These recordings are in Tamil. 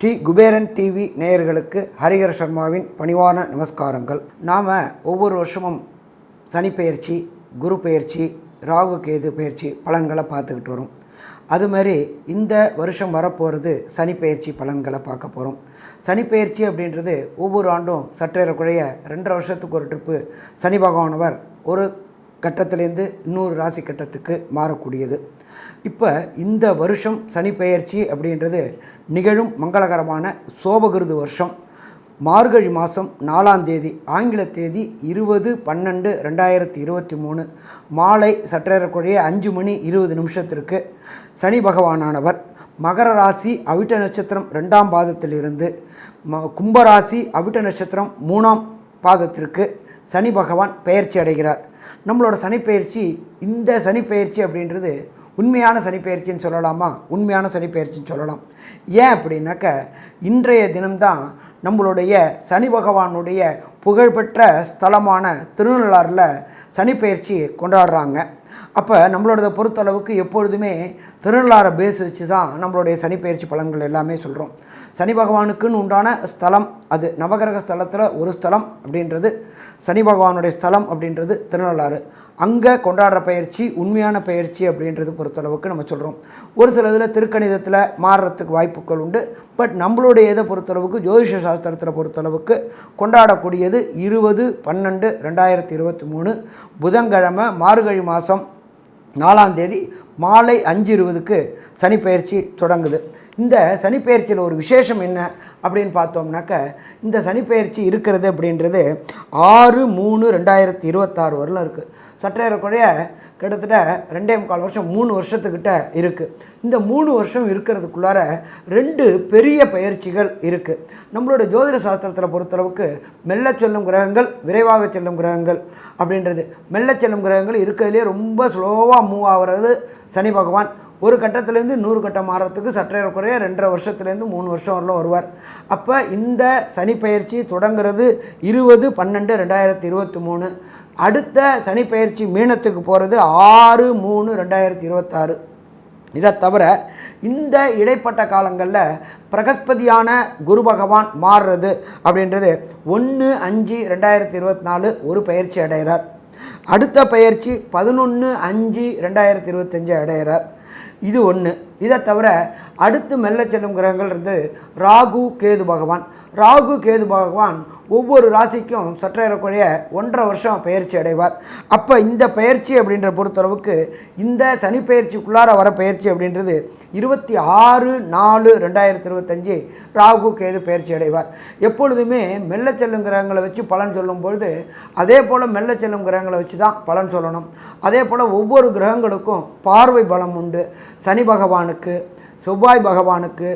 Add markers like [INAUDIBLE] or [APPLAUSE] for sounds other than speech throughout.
டி. குபேரன் டிவி நேயர்களுக்கு ஹரிஹர சர்மாவின் பணிவான நமஸ்காரங்கள். நாம் ஒவ்வொரு வருஷமும் சனி பயிற்சி குரு பயிற்சி ராகு கேது பயிற்சி பலன்களை பார்த்துக்கிட்டு வரோம். அது மாதிரி இந்த வருஷம் வரப்போகிறது சனி பயிற்சி பலன்களை பார்க்க போகிறோம் சனி பயிற்சி அப்படின்றது ஒவ்வொரு ஆண்டும் சற்றேறக்குறைய ரெண்டரை வருஷத்துக்கு ஒரு ட்ரிப்பு சனி பகவானவர் ஒரு கட்டத்திலேருந்து இன்னொரு ராசி கட்டத்துக்கு மாறக்கூடியது. இப்போ இந்த வருஷம் சனி பெயர்ச்சி அப்படின்றது நிகழும் மங்களகரமான சோபகிருது வருஷம். மார்கழி மாதம் நாலாம் தேதி ஆங்கில தேதி இருபது பன்னெண்டு ரெண்டாயிரத்தி இருபத்தி மூணு. மாலை சற்றேறக்குறைய அஞ்சு மணி இருபது நிமிஷத்திற்கு சனி பகவானானவர். மகர ராசி அவிட்ட நட்சத்திரம் ரெண்டாம் பாதத்திலிருந்து ம கும்பராசி அவிட்ட நட்சத்திரம் மூணாம் பாதத்திற்கு சனி பகவான் பெயர்ச்சி அடைகிறார். நம்மளோட சனிப்பெயர்ச்சி இந்த சனிப்பெயர்ச்சி அப்படின்றது உண்மையான சனிப்பெயர்ச்சின்னு சொல்லலாமா? உண்மையான சனிப்பெயர்ச்சின்னு சொல்லலாம். ஏன் அப்படின்னாக்க இன்றைய தினம்தான் நம்மளுடைய சனி பகவானுடைய புகழ்பெற்ற ஸ்தலமான திருநள்ளாறில் சனிப்பெயர்ச்சி கொண்டாடுறாங்க. அப்போ நம்மளோட பொறுத்தளவுக்கு எப்பொழுதுமே திருநள்ளாரை பேஸ் வச்சு தான் நம்மளுடைய சனிப்பெயர்ச்சி பலன்கள் எல்லாமே சொல்கிறோம் சனி பகவானுக்குன்னு உண்டான ஸ்தலம் அது நவகிரக ஸ்தலத்தில் ஒரு ஸ்தலம் அப்படின்றது சனி பகவானுடைய ஸ்தலம் அப்படின்றது திருநள்ளாறு. அங்கே கொண்டாடுற பயிற்சி உண்மையான பயிற்சி அப்படின்றது பொறுத்தளவுக்கு நம்ம சொல்கிறோம் ஒரு சில இதில் திருக்கணிதத்தில் மாறுறதுக்கு வாய்ப்புகள் உண்டு. பட் நம்மளுடைய இதை பொறுத்தளவுக்கு ஜோதிஷ சாஸ்திரத்தில் பொறுத்தளவுக்கு கொண்டாடக்கூடியது இருபது பன்னெண்டு ரெண்டாயிரத்தி இருபத்தி மூணு புதன்கிழமை மார்கழி மாதம் நாலாம் தேதி மாலை அஞ்சு இருபதுக்கு சனிப்பெயர்ச்சி தொடங்குது. இந்த சனிப்பெயர்ச்சியில் ஒரு விசேஷம் என்ன அப்படின்னு பார்த்தோம்னாக்க இந்த சனிப்பெயர்ச்சி இருக்கிறது அப்படின்றது ஆறு மூணு ரெண்டாயிரத்தி இருபத்தாறு வரலும் இருக்குது சற்றேறக்குறைய கிட்டத்தட்ட ரெண்டே முக்கால் வருஷம் மூணு வருஷத்துக்கிட்ட இருக்குது இந்த மூணு வருஷம் இருக்கிறதுக்குள்ளார ரெண்டு பெரிய பயிற்சிகள் இருக்குது நம்மளோட ஜோதிட சாஸ்திரத்தில் பொறுத்தளவுக்கு மெல்ல செல்லும் கிரகங்கள் விரைவாக செல்லும் கிரகங்கள் அப்படின்றது. மெல்ல செல்லும் கிரகங்கள் இருக்கிறதுலே ரொம்ப ஸ்லோவாக மூவ் ஆகிறது சனி பகவான். ஒரு கட்டத்துலேருந்து நூறு கட்டம் மாறுறதுக்கு சற்றே குறைய ரெண்டரை வருஷத்துலேருந்து மூணு வருஷம் வரலும் வருவார். அப்போ இந்த சனி பயிற்சி தொடங்குறது இருபது பன்னெண்டு ரெண்டாயிரத்தி இருபத்தி மூணு. அடுத்த சனி பயிற்சி மீனத்துக்கு போகிறது ஆறு மூணு ரெண்டாயிரத்தி இருபத்தாறு. இதை தவிர இந்த இடைப்பட்ட காலங்களில் பிரகஸ்பதியான குரு பகவான் மாறுறது அப்படின்றது ஒன்று அஞ்சு ரெண்டாயிரத்தி இருபத்தி நாலு ஒரு பயிற்சி அடைகிறார். அடுத்த பயிற்சி பதினொன்று அஞ்சு ரெண்டாயிரத்தி இருபத்தஞ்சு அடைகிறார். இது ஒன்று இதை தவிர அடுத்து மெல்ல செல்லும் கிரகங்கள் இருந்து ராகு கேது பகவான். ராகு கேது பகவான் ஒவ்வொரு ராசிக்கும் சற்றேறக்குறைய ஒன்றரை வருஷம் பயிற்சி அடைவார். அப்போ இந்த பயிற்சி அப்படின்ற பொறுத்தளவுக்கு இந்த சனி பயிற்சிக்குள்ளார வர பயிற்சி அப்படின்றது இருபத்தி ஆறு நாலு ரெண்டாயிரத்தி இருபத்தஞ்சி ராகு கேது பயிற்சி அடைவார். எப்பொழுதுமே மெல்ல செல்லும் கிரகங்களை வச்சு பலன் சொல்லும் பொழுது அதே போல் மெல்ல செல்லும் கிரகங்களை வச்சு தான் பலன் சொல்லணும். அதே போல் ஒவ்வொரு கிரகங்களுக்கும் பார்வை பலம் உண்டு. சனி பகவானுக்கு செவ்வாய் பகவானுக்கு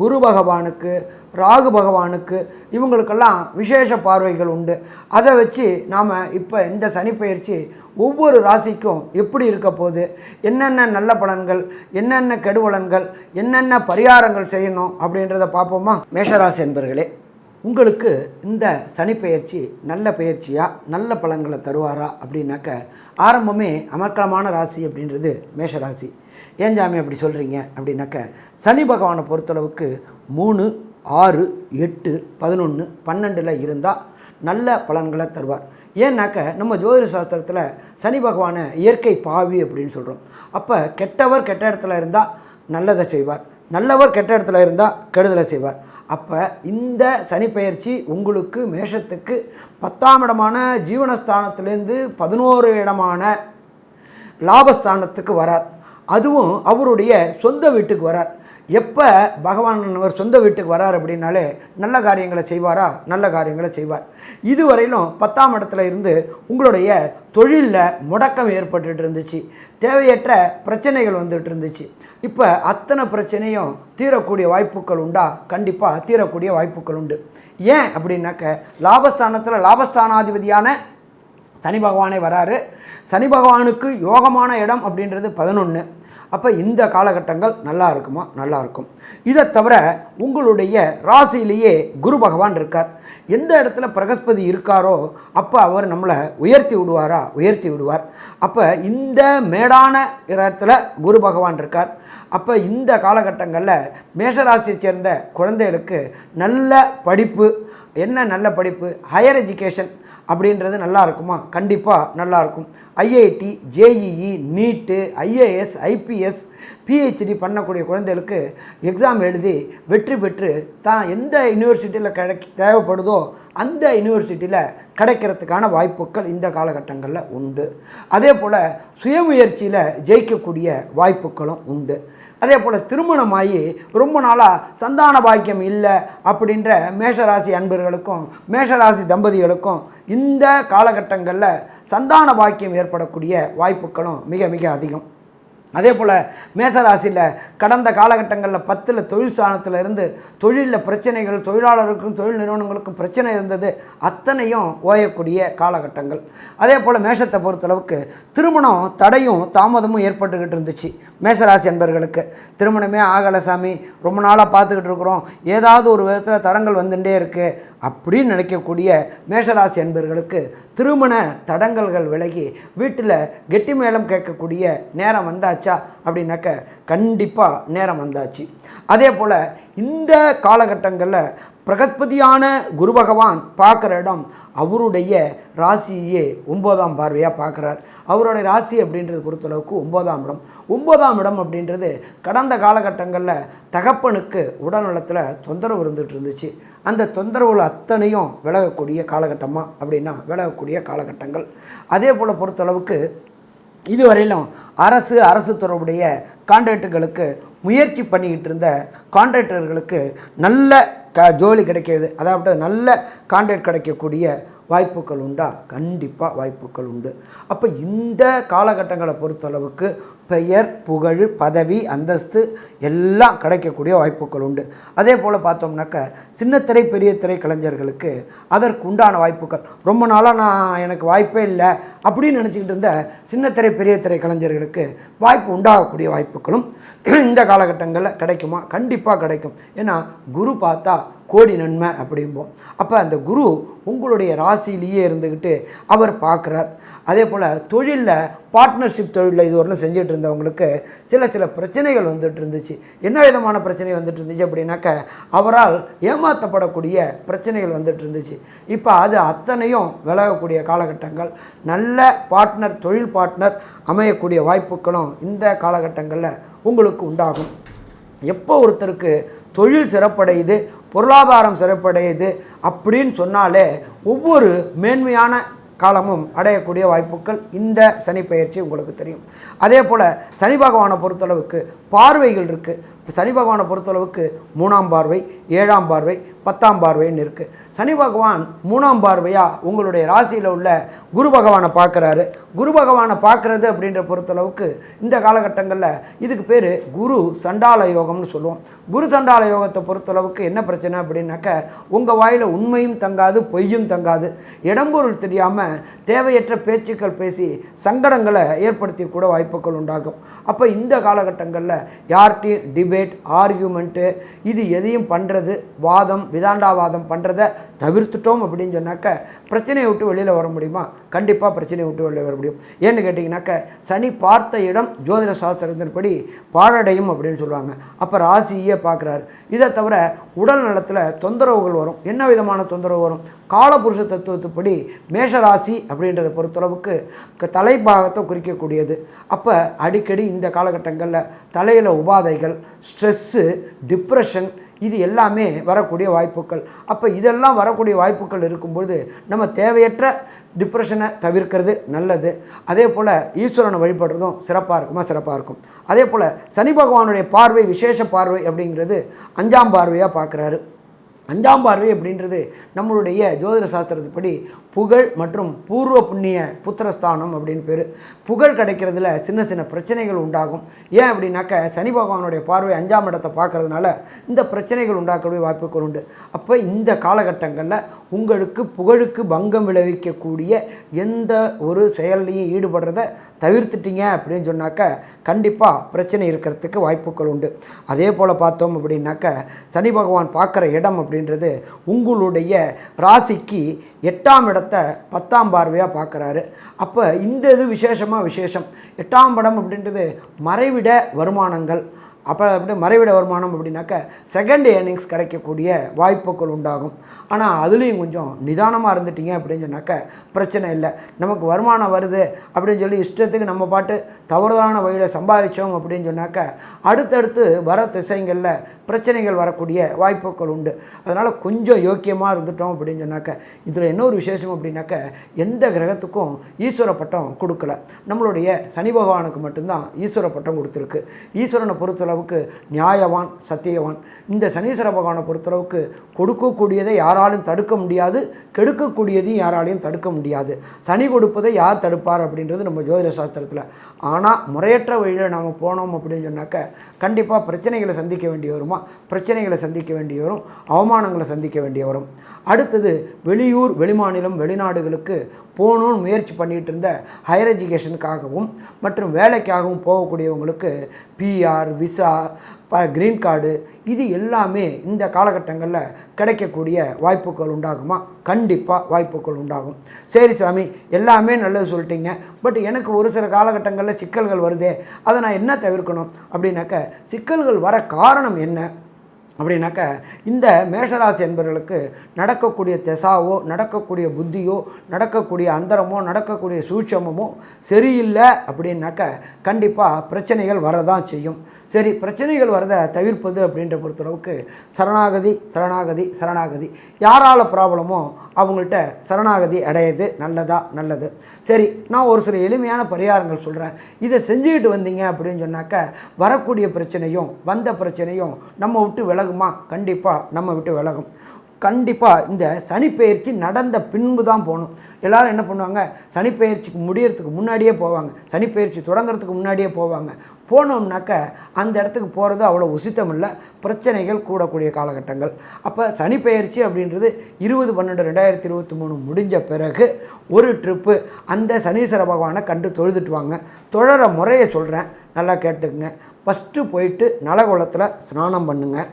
குரு பகவானுக்கு ராகு பகவானுக்கு இவங்களுக்கெல்லாம் விசேஷ பார்வைகள் உண்டு. அதை வச்சு நாம் இப்போ இந்த சனிப்பெயர்ச்சி ஒவ்வொரு ராசிக்கும் எப்படி இருக்க போகுது? என்னென்ன நல்ல பலன்கள் என்னென்ன கெடுபலன்கள் என்னென்ன பரிகாரங்கள் செய்யணும் அப்படின்றத பார்ப்போமா? மேஷராசி என்பர்களே உங்களுக்கு இந்த சனிப்பெயர்ச்சி நல்ல பயிற்சியாக நல்ல பலன்களை தருவாரா அப்படின்னாக்க ஆரம்பமே அமர்க்கலமான ராசி அப்படின்றது மேஷ ராசி. ஏன் ஜாமி அப்படி சொல்கிறீங்க அப்படின்னாக்க சனி பகவானை பொறுத்தளவுக்கு மூணு ஆறு எட்டு பதினொன்று பன்னெண்டில் இருந்தால் நல்ல பலன்களை தருவார். ஏன்னாக்க நம்ம ஜோதிட சாஸ்திரத்தில் சனி பகவானை இயற்கை பாவி அப்படின்னு சொல்கிறோம் அப்போ கெட்டவர் கெட்ட இடத்துல இருந்தால் நல்லதை செய்வார். நல்லவர் கெட்ட இடத்துல இருந்தால் கெடுதலை செய்வார். அப்போ இந்த சனிப்பெயர்ச்சி உங்களுக்கு மேஷத்துக்கு பத்தாம் இடமான ஜீவனஸ்தானத்திலேருந்து பதினோரு இடமான லாபஸ்தானத்துக்கு வரார். அதுவும் அவருடைய சொந்த வீட்டுக்கு வரார். எப்போ பகவான் அவர் சொந்த வீட்டுக்கு வரார் அப்படின்னாலே நல்ல காரியங்களை செய்வாரா? நல்ல காரியங்களை செய்வார். இதுவரையிலும் பத்தாம் இடத்துல இருந்து உங்களுடைய தொழிலில் முடக்கம் ஏற்பட்டுட்டு இருந்துச்சு. தேவையற்ற பிரச்சனைகள் வந்துட்டு இருந்துச்சு. இப்போ அத்தனை பிரச்சனையும் தீரக்கூடிய வாய்ப்புகள் உண்டா? கண்டிப்பாக தீரக்கூடிய வாய்ப்புகள் உண்டு. ஏன் அப்படின்னாக்க லாபஸ்தானத்தில் லாபஸ்தானாதிபதியான சனி பகவானே வராரு. சனி பகவானுக்கு யோகமான இடம் அப்படின்றது பதினொன்று அப்போ இந்த காலகட்டங்கள் நல்லா இருக்குமா? நல்லா இருக்கும். இதை தவிர உங்களுடைய ராசியிலேயே குரு பகவான் இருக்கார். எந்த இடத்துல பிரகஸ்பதி இருக்காரோ அப்போ அவர் நம்மளை உயர்த்தி விடுவாரா? உயர்த்தி விடுவார். அப்போ இந்த மேடான இடத்துல குரு பகவான் இருக்கார். அப்போ இந்த காலகட்டங்களில் மேஷராசியை சேர்ந்த குழந்தைகளுக்கு நல்ல படிப்பு. என்ன நல்ல படிப்பு? ஹையர் எஜுகேஷன் அப்படின்றது நல்லா இருக்குமா கண்டிப்பாக நல்லா இருக்கும் IIT JEE NEET IAS IPS PhD பண்ணக்கூடிய குழந்தைகளுக்கு எக்ஸாம் எழுதி வெற்றி பெற்று தான் எந்த யூனிவர்சிட்டியில் கிடை தேவைப்படுதோ அந்த யூனிவர்சிட்டியில் கிடைக்கிறதுக்கான வாய்ப்புகள் இந்த காலகட்டங்களில் உண்டு. அதே போல் சுயமுயற்சியில் ஜெயிக்கக்கூடிய வாய்ப்புகளும் உண்டு. அதே போல் திருமணமாகி ரொம்ப நாளாக சந்தான பாக்கியம் இல்லை அப்படின்ற மேஷராசி அன்பர்களுக்கும் மேஷராசி தம்பதிகளுக்கும் இந்த காலகட்டங்களில் சந்தான பாக்கியம் ஏற்படக்கூடிய வாய்ப்புகளும் மிக மிக அதிகம். அதே போல் மேசராசியில் கடந்த காலகட்டங்களில் பத்தில் தொழில் ஸ்தானத்தில் இருந்து தொழிலில் பிரச்சனைகள் தொழிலாளருக்கும் தொழில் நிறுவனங்களுக்கும் பிரச்சனை இருந்தது. அத்தனையும் ஓயக்கூடிய காலகட்டங்கள். அதே போல் மேஷத்தை பொறுத்தளவுக்கு திருமணம் தடையும் தாமதமும் ஏற்பட்டுக்கிட்டு இருந்துச்சு. மேசராசி என்பர்களுக்கு திருமணமே ஆகலை சாமி. ரொம்ப நாளாக பார்த்துக்கிட்டு இருக்கிறோம். ஏதாவது ஒரு விதத்தில் தடங்கள் வந்துட்டே இருக்குது அப்படின்னு நினைக்கக்கூடிய மேஷராசி என்பர்களுக்கு திருமண தடங்கல்கள் விலகி வீட்டில் கெட்டி மேளம் கேட்கக்கூடிய நேரம் வந்தால் அப்படின்னாக்க கண்டிப்பாக நேரம் வந்தாச்சு. அதே போல் இந்த காலகட்டங்களில் பிரகஸ்பதியான குரு பகவான் பார்க்குற இடம் அவருடைய ராசியே ஒன்பதாம் பார்வையாக பார்க்குறார். அவருடைய ராசி அப்படின்றது பொறுத்தளவுக்கு ஒன்பதாம் இடம். ஒன்பதாம் இடம் அப்படின்றது கடந்த காலகட்டங்களில் தகப்பனுக்கு உடல்நலத்தில் தொந்தரவு இருந்துகிட்டு இருந்துச்சு. அந்த தொந்தரவுகள் அத்தனையும் விலகக்கூடிய காலகட்டமாக அப்படின்னா விலகக்கூடிய காலகட்டங்கள். அதே போல் பொறுத்தளவுக்கு இதுவரையிலும் அரசு அரசு தொடர்புடைய கான்ட்ராக்டர்களுக்கு முயற்சி பண்ணிக்கிட்டு இருந்த கான்ட்ராக்டர்களுக்கு நல்ல க ஜோலி கிடைக்கிறது. அதாவது நல்ல கான்ட்ராக்ட் கிடைக்கக்கூடிய வாய்ப்புகள் உண்டா? கண்டிப்பாக வாய்ப்புகள் உண்டு. அப்போ இந்த காலகட்டங்களை பொறுத்தளவுக்கு பெயர் புகழ் பதவி அந்தஸ்து எல்லாம் கிடைக்கக்கூடிய வாய்ப்புகள் உண்டு. அதே போல் பார்த்தோம்னாக்க சின்னத்திரை பெரிய திரை கலைஞர்களுக்கு அதற்கு உண்டான வாய்ப்புகள். ரொம்ப நாளாக நான் எனக்கு வாய்ப்பே இல்லை அப்படின்னு நினச்சிக்கிட்டு இருந்த சின்னத்திரை பெரிய திரை கலைஞர்களுக்கு வாய்ப்பு உண்டாகக்கூடிய வாய்ப்புகளும் இந்த காலகட்டங்களில் கிடைக்குமா? கண்டிப்பாக கிடைக்கும். ஏன்னா குரு பார்த்தா கோடி நன்மை அப்படிம்போம். அப்போ அந்த குரு உங்களுடைய ராசியிலேயே இருந்துக்கிட்டு அவர் பார்க்குறார். அதே போல் தொழிலில் பார்ட்னர்ஷிப் தொழிலில் இதுவரையிலும் செஞ்சுட்டு இருந்தவங்களுக்கு சில சில பிரச்சனைகள் வந்துட்டு இருந்துச்சு. என்ன விதமான பிரச்சனை வந்துட்டு இருந்துச்சு அப்படின்னாக்க அவரால் ஏமாற்றப்படக்கூடிய பிரச்சனைகள் வந்துட்டு இருந்துச்சு. இப்போ அது அத்தனையும் விலகக்கூடிய காலகட்டங்கள். நல்ல பார்ட்னர் தொழில் பார்ட்னர் அமையக்கூடிய வாய்ப்புகளும் இந்த காலகட்டங்களில் உங்களுக்கு உண்டாகும். எப்போ ஒருத்தருக்கு தொழில் சிறப்படையுது பொருளாதாரம் சிறப்படையுது அப்படின்னு சொன்னாலே ஒவ்வொரு மேன்மையான காலமும் அடையக்கூடிய வாய்ப்புகள் இந்த சனி பயிற்சி உங்களுக்கு தெரியும். அதே போல் சனி பகவானை பொறுத்தளவுக்கு பார்வைகள் இருக்குது சனி பகவானை பொறுத்தளவுக்கு மூணாம் பார்வை ஏழாம் பார்வை பத்தாம் பார்வைன்னு இருக்குது சனி பகவான் மூணாம் பார்வையாக உங்களுடைய ராசியில் உள்ள குரு பகவானை பார்க்குறாரு. குரு பகவானை பார்க்குறது அப்படின்ற பொறுத்தளவுக்கு இந்த காலகட்டங்களில் இதுக்கு பேர் குரு சண்டால யோகம்னு சொல்லுவோம். குரு சண்டால யோகத்தை பொறுத்தளவுக்கு என்ன பிரச்சனை அப்படின்னாக்க உங்கள் வாயில் உண்மையும் தங்காது பொய்யும் தங்காது. இடம்பொருள் தெரியாமல் தேவையற்ற பேச்சுக்கள் பேசி சங்கடங்களை ஏற்படுத்தி கூட வாய்ப்புகள் உண்டாகும். அப்போ இந்த காலகட்டங்களில் யார்கிட்டையும் டிபேட் ஆர்கியூமெண்ட்டு இது எதையும் பண்ணுறது வாதம் விதாண்டாவாதம் பண்ணுறத தவிர்த்துட்டோம் அப்படின்னு சொன்னாக்க பிரச்சனையை விட்டு வெளியில் வர முடியுமா? கண்டிப்பாக பிரச்சனையை விட்டு வெளியில் வர முடியும். ஏன்னு கேட்டிங்கனாக்க சனி பார்த்த இடம் ஜோதிட சாஸ்திரத்தின்படி பாழடையும் அப்படின்னு சொல்லுவாங்க. அப்போ ராசியே பார்க்குறாரு. இதை தவிர உடல் நலத்தில் தொந்தரவுகள் வரும். என்ன விதமான தொந்தரவு வரும்? காலபுருஷ தத்துவத்துப்படி மேஷராசி அப்படின்றத பொறுத்தளவுக்கு தலைப்பாகத்தை குறிக்கக்கூடியது. அப்போ அடிக்கடி இந்த காலகட்டங்களில் தலையில் உபாதைகள் ஸ்ட்ரெஸ்ஸு டிப்ரெஷன் இது எல்லாமே வரக்கூடிய வாய்ப்புகள். அப்போ இதெல்லாம் வரக்கூடிய வாய்ப்புகள் இருக்கும்பொழுது நம்ம தேவையற்ற டிப்ரெஷனை தவிர்க்கிறது நல்லது. அதே போல் ஈஸ்வரனை வழிபடுறதும் சிறப்பாக இருக்குமா? சிறப்பாக இருக்கும். அதே போல் சனி பகவானுடைய பார்வை விசேஷ பார்வை அப்படிங்கிறது அஞ்சாம் பார்வையாக பார்க்குறாரு. அஞ்சாம் பார்வை அப்படின்றது நம்மளுடைய ஜோதிட சாஸ்திரத்துப்படி புகழ் மற்றும் பூர்வ புண்ணிய புத்திரஸ்தானம் அப்படின்னு பேர். புகழ் கிடைக்கிறதுல சின்ன சின்ன பிரச்சனைகள் உண்டாகும். ஏன் அப்படின்னாக்க சனி பகவானுடைய பார்வை அஞ்சாம் இடத்தை பார்க்கறதுனால இந்த பிரச்சனைகள் உண்டாக்கக்கூடிய வாய்ப்புகள் உண்டு. அப்போ இந்த காலகட்டங்களில் உங்களுக்கு புகழுக்கு பங்கம் விளைவிக்கக்கூடிய எந்த ஒரு செயல்லையும் ஈடுபடுறத தவிர்த்துட்டீங்க அப்படின்னு சொன்னாக்க கண்டிப்பாக பிரச்சனை இருக்கிறதுக்கு வாய்ப்புகள் உண்டு. அதே போல் பார்த்தோம் அப்படின்னாக்க சனி பகவான் பார்க்குற இடம் அப்படின்றது உங்களுடைய ராசிக்கு எட்டாம் இடத்தை பத்தாம் பார்வையாக பார்க்குறாரு. அப்போ இந்த இது விசேஷமாக விசேஷம். எட்டாம் படம் அப்படின்றது மறைவிட வருமானங்கள். அப்போ அப்படி மறைவிட வருமானம் அப்படின்னாக்க செகண்ட் ஏர்னிங்ஸ் கிடைக்கக்கூடிய வாய்ப்புகள் உண்டாகும். ஆனால் அதுலேயும் கொஞ்சம் நிதானமாக இருந்துட்டீங்க அப்படின்னு சொன்னாக்க பிரச்சனை இல்லை. நமக்கு வருமானம் வருது அப்படின்னு சொல்லி இஷ்டத்துக்கு நம்ம பாட்டு தவறுதலான வழியில் சம்பாதிச்சோம் அப்படின்னு சொன்னாக்க அடுத்தடுத்து வர திசைங்களில் பிரச்சனைகள் வரக்கூடிய வாய்ப்புகள் உண்டு. அதனால் கொஞ்சம் யோக்கியமாக இருந்துட்டோம் அப்படின்னு சொன்னாக்க இதில் இன்னொரு விசேஷம் அப்படின்னாக்க எந்த கிரகத்துக்கும் ஈஸ்வர பட்டம் கொடுக்கல. நம்மளுடைய சனி பகவானுக்கு மட்டும்தான் ஈஸ்வர பட்டம் கொடுத்துருக்கு. ஈஸ்வரனை பொறுத்தளவுக்கு நியாயவான் சத்தியவான். இந்த சனீஸ்வர பகவானை பொறுத்தளவுக்கு கொடுக்கக்கூடியதை யாராலும் தடுக்க முடியாது. கெடுக்கக்கூடியதையும் யாராலையும் தடுக்க முடியாது. சனி கொடுப்பதை யார் தடுப்பார் அப்படின்றது நம்ம ஜோதிட சாஸ்திரத்தில். ஆனால் முறையற்ற வழியில் நாம் போனோம் அப்படின்னு சொன்னாக்க கண்டிப்பாக பிரச்சனைகளை சந்திக்க வேண்டி வருமா? பிரச்சனைகளை சந்திக்க வேண்டி வரும். அவமானங்களை சந்திக்க வேண்டிய வரும். அடுத்தது வெளியூர் வெளிமாநிலம் வெளிநாடுகளுக்கு போகணும்னு முயற்சி பண்ணிகிட்டு இருந்த ஹையர் எஜுகேஷனுக்காகவும் மற்றும் வேலைக்காகவும் போகக்கூடியவங்களுக்கு பிஆர் விசா ப க்ரீன் கார்டு இது எல்லாமே இந்த காலகட்டங்களில் கிடைக்கக்கூடிய வாய்ப்புகள் உண்டாகுமா? கண்டிப்பாக வாய்ப்புகள் உண்டாகும். சரி சாமி எல்லாமே நல்லது சொல்லிட்டீங்க. பட் எனக்கு ஒரு சில காலகட்டங்களில் சிக்கல்கள் வருதே. அதை நான் என்ன தவிர்க்கணும்? அப்படின்னாக்க சிக்கல்கள் வர காரணம் என்ன? அப்படின்னாக்க இந்த மேஷராசி என்பவர்களுக்கு நடக்கக்கூடிய தெசாவோ நடக்கக்கூடிய புத்தியோ நடக்கக்கூடிய அந்தரமோ நடக்கக்கூடிய சூட்சமமோ சரியில்லை அப்படின்னாக்க கண்டிப்பாக பிரச்சனைகள் வரதான் செய்யும். சரி பிரச்சனைகள் வரதை தவிர்ப்பது அப்படின்ற பொறுத்தளவுக்கு சரணாகதி சரணாகதி சரணாகதி. யாரால் ப்ராப்ளமோ அவங்கள்ட்ட சரணாகதி அடையிறது நல்லதா நல்லது. சரி நான் ஒரு சில எளிமையான பரிகாரங்கள் சொல்கிறேன் இதை செஞ்சுக்கிட்டு வந்தீங்க அப்படின்னு சொன்னாக்க வரக்கூடிய பிரச்சனையும் வந்த பிரச்சனையும் நம்ம விட்டு விலகுமா? கண்டிப்பாக நம்ம விட்டு விலகும். கண்டிப்பாக இந்த சனிப்பெயர்ச்சி நடந்த பின்பு தான் போகணும். எல்லோரும் என்ன பண்ணுவாங்க? சனிப்பெயர்ச்சிக்கு முடியறதுக்கு முன்னாடியே போவாங்க. சனிப்பெயர்ச்சி தொடங்குறதுக்கு முன்னாடியே போவாங்க. போனோம்னாக்க அந்த இடத்துக்கு போகிறது அவ்வளோ உசித்தமில்லை. பிரச்சனைகள் கூடக்கூடிய காலகட்டங்கள். அப்போ சனிப்பெயர்ச்சி அப்படின்றது இருபது பன்னெண்டு ரெண்டாயிரத்தி இருபத்தி மூணு முடிஞ்ச பிறகு ஒரு ட்ரிப்பு அந்த சனீஸ்வர பகவானை கண்டு தொழுதுட்டு வாங்க. தொழற முறையை சொல்கிறேன் நல்லா கேட்டுக்குங்க. ஃபஸ்ட்டு போயிட்டு நலகுளத்தில் ஸ்நானம் பண்ணுங்கள்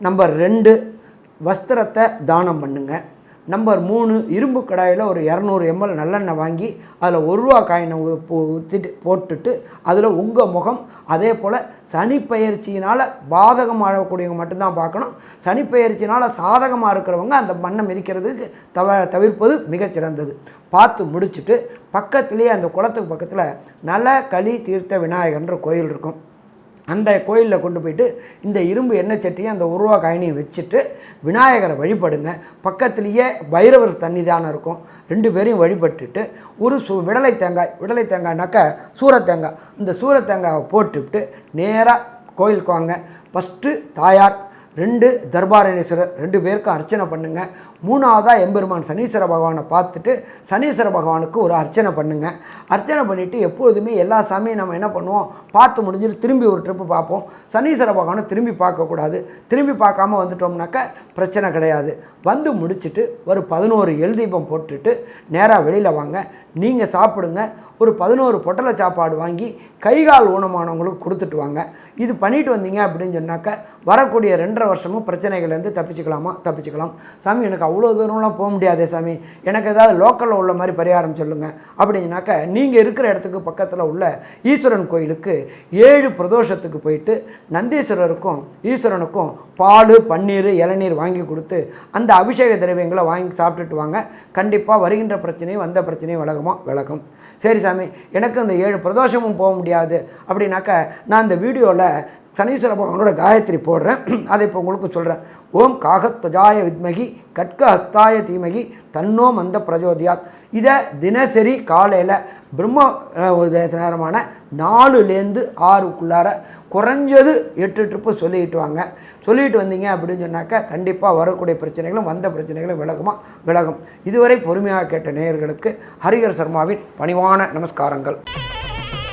நம்பர் ரெண்டு வஸ்திரத்தை தானம் பண்ணுங்க. நம்பர் மூணு இரும்பு கடாயில் ஒரு இரநூறு எம்எல் நல்லெண்ணெய் வாங்கி அதில் ஒரு ரூபா காயினை போ- ஊற்றிட்டு போட்டுட்டு அதில் உங்கள் முகம் அதே போல் சனிப்பெயர்ச்சியினால் பாதகமாகக்கூடியவங்க மட்டும்தான் பார்க்கணும். சனிப்பெயர்ச்சினால் சாதகமாக இருக்கிறவங்க அந்த மண்ணை மிதிக்கிறதுக்கு தவ தவிர்ப்பது மிகச்சிறந்தது. பார்த்து முடிச்சுட்டு பக்கத்துலேயே அந்த குளத்துக்கு பக்கத்தில் நல களி தீர்த்த விநாயகர்ன்ற கோயில் இருக்கும். அந்த கோயிலில் கொண்டு போயிட்டு இந்த இரும்பு எண்ணெய் சட்டியும் அந்த உருவா காயினையும் வச்சுட்டு விநாயகரை வழிபடுங்க. பக்கத்துலேயே பைரவர் சன்னிதானம் இருக்கும். ரெண்டு பேரையும் வழிபட்டுட்டு ஒரு சு விடலை தேங்காய் விடலை தேங்காய்னாக்கா சூரத்தேங்காய். இந்த சூரத் தேங்காயை போட்டுவிட்டு நேராக கோயிலுக்கு வாங்க. ஃபஸ்ட்டு தாயார் ரெண்டு தர்பாரணேஸ்வரர் ரெண்டு பேருக்கும் அர்ச்சனை பண்ணுங்கள் மூணாவதாக எம்பெருமான் சனீஸ்வர பகவானை பார்த்துட்டு சனீஸ்வர பகவானுக்கு ஒரு அர்ச்சனை பண்ணுங்க. அர்ச்சனை பண்ணிவிட்டு எப்போதுமே எல்லா சாமியும் நம்ம என்ன பண்ணுவோம்? பார்த்து முடிஞ்சிட்டு திரும்பி ஒரு ட்ரிப்பு பார்ப்போம். சனீஸ்வர பகவானை திரும்பி பார்க்கக்கூடாது திரும்பி பார்க்காம வந்துட்டோம்னாக்க பிரச்சனை கிடையாது. வந்து முடிச்சுட்டு ஒரு பதினோரு எழுதீபம் போட்டுட்டு நேராக வெளியில் வாங்க. நீங்கள் சாப்பிடுங்க. ஒரு பதினோரு பொட்டலை சாப்பாடு வாங்கி கைகால் ஊனமானவங்களுக்கு கொடுத்துட்டு வாங்க. இது பண்ணிட்டு வந்தீங்க அப்படின்னு சொன்னாக்க வரக்கூடிய ரெண்டரை வருஷமும் பிரச்சனைகள்லேருந்து தப்பிச்சுக்கலாமா? தப்பிச்சுக்கலாம். சாமி எனக்கு அவ்வளோ தூரம்லாம் போக முடியாதே சாமி. எனக்கு ஏதாவது லோக்கலில் உள்ள மாதிரி பரிகாரம் சொல்லுங்கள் அப்படின்னாக்க நீங்கள் இருக்கிற இடத்துக்கு பக்கத்தில் உள்ள ஈஸ்வரன் கோயிலுக்கு ஏழு பிரதோஷத்துக்கு போயிட்டு நந்தீஸ்வரருக்கும் ஈஸ்வரனுக்கும் பால் பன்னீர் இளநீர் வாங்கி கொடுத்து அந்த அபிஷேக திரவியங்களை வாங்கி சாப்பிட்டுட்டு வாங்க. கண்டிப்பாக வருகின்ற பிரச்சனையும் வந்த பிரச்சனையும் விலகுமா? விளக்கம். சரி சாமி எனக்கு அந்த ஏழு பிரதோஷமும் போக முடியாது. அப்படின்னாக்க நான் இந்த வீடியோவில் சனீஸ்வர பகவானோட காயத்ரி போடுறேன். [CLEARS THROAT] அதை இப்போ உங்களுக்கு சொல்கிறேன் ஓம் காகத்வஜாய வித்மகி கட்க ஹஸ்தாய தீமகி தன்னோ மந்த பிரஜோதியாத். இதை தினசரி காலையில் பிரம்ம உதய நேரமான நாலுலேருந்து ஆறுக்குள்ளார குறைஞ்சது எட்டு ட்ரிப்பு சொல்லிட்டு வாங்க. சொல்லிட்டு வந்தீங்க அப்படின்னு சொன்னாக்கா கண்டிப்பாக வரக்கூடிய பிரச்சனைகளும் வந்த பிரச்சனைகளும் விலகுமா? விலகும். இதுவரை பொறுமையாக கேட்ட நேயர்களுக்கு ஹரிஹர் சர்மாவின் பணிவான நமஸ்காரங்கள்.